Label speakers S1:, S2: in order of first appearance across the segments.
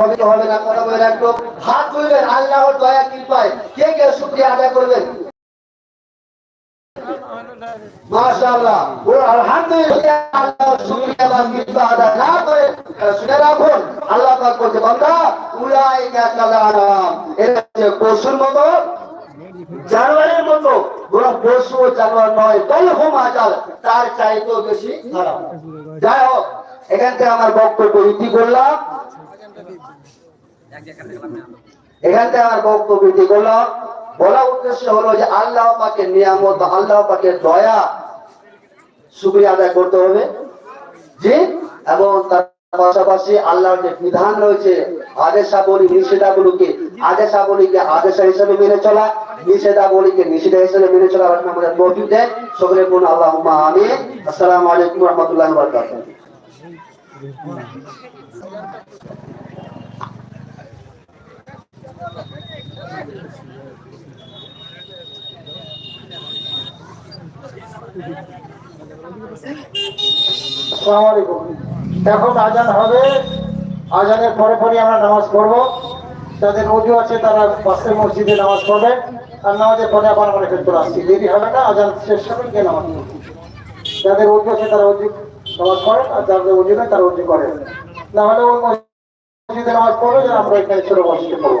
S1: হবে না, কথা বলেন একটু হাত তুলবেন, আল্লাহর দয়া, কৃপায়। কে কে শুকরিয়া আদায় করবেন? পশুর মতো, জানোয়ারের মতো। বরং পশু জানোয়ার নয় তলহুম আজাল, তার চাইতেও বেশি যাই হোক, এখান থেকে আমার বক্তব্য ইতি করলাম। এখান থেকে আমার বক্তব্য ইতি করলাম বলা উদ্দেশ্য হলো যে আল্লাহ পাকের নিয়ামত বা আল্লাহ পাকের দয়া শুক্রিয়া আদায় করতে হবে। জি? এবং তার পাশাপাশি আল্লাহর যে বিধান রয়েছে, আদেশাবলী, নিষেধাবলীকে, আদেশাবলীকে আদেশ হিসেবে মেনে চলা, নিষেধাবলীকে নিষেধ হিসেবে মেনে চলা আমাদের তৌফিক দেয় সকলে কোন আল্লাহ আমি আসসালামু আলাইকুম রহমতুল্লাহ বরকাতুহ
S2: আসসালামু আলাইকুম এখন আজান হবে। আজানের পরে পরে আমরা নামাজ পড়ব। যাদের উজু আছে তারা পাশের মসজিদে নামাজ পড়বে। আর নামাজের পরে আবার আমরা চলে আসছি। দেরি হবে না, আজান শেষ হবে, গিয়ে নামাজ যাদের উজু আছে তারা উজু নামাজ পড়েন, আর যাদের উজু নেই তারা উজু করেন। না হলে ওই মসজিদে নামাজ পড়বে যে আমরা এখানে ছোট মসজিদে পড়ব।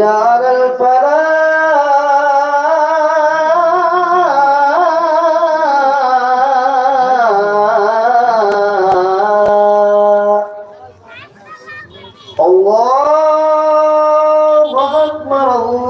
S1: حي على الفلاح الله أكبر الله